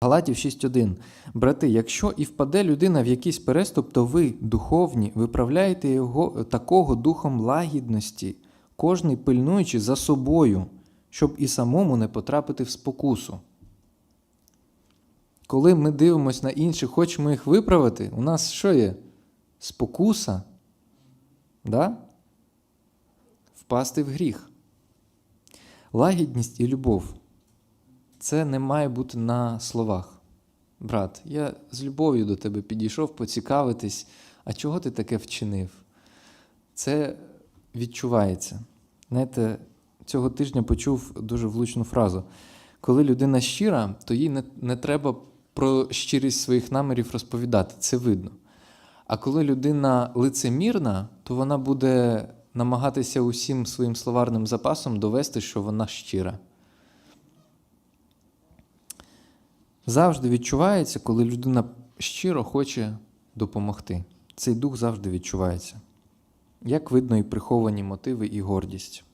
Галатів 6.1. Брати, якщо і впаде людина в якийсь переступ, то ви, духовні, виправляєте його такого духом лагідності, кожний пильнуючи за собою, щоб і самому не потрапити в спокусу. Коли ми дивимося на інших, хочемо їх виправити, у нас що є? Спокуса? Да? Впасти в гріх. Лагідність і любов це не має бути на словах. Брат, я з любов'ю до тебе підійшов поцікавитись, а чого ти таке вчинив? Це відчувається. Знаєте, цього тижня почув дуже влучну фразу. Коли людина щира, то їй не, не треба про щирість своїх намірів розповідати, це видно. А коли людина лицемірна, то вона буде намагатися усім своїм словарним запасом довести, що вона щира. Завжди відчувається, коли людина щиро хоче допомогти. Цей дух завжди відчувається. Як видно і приховані мотиви, і гордість.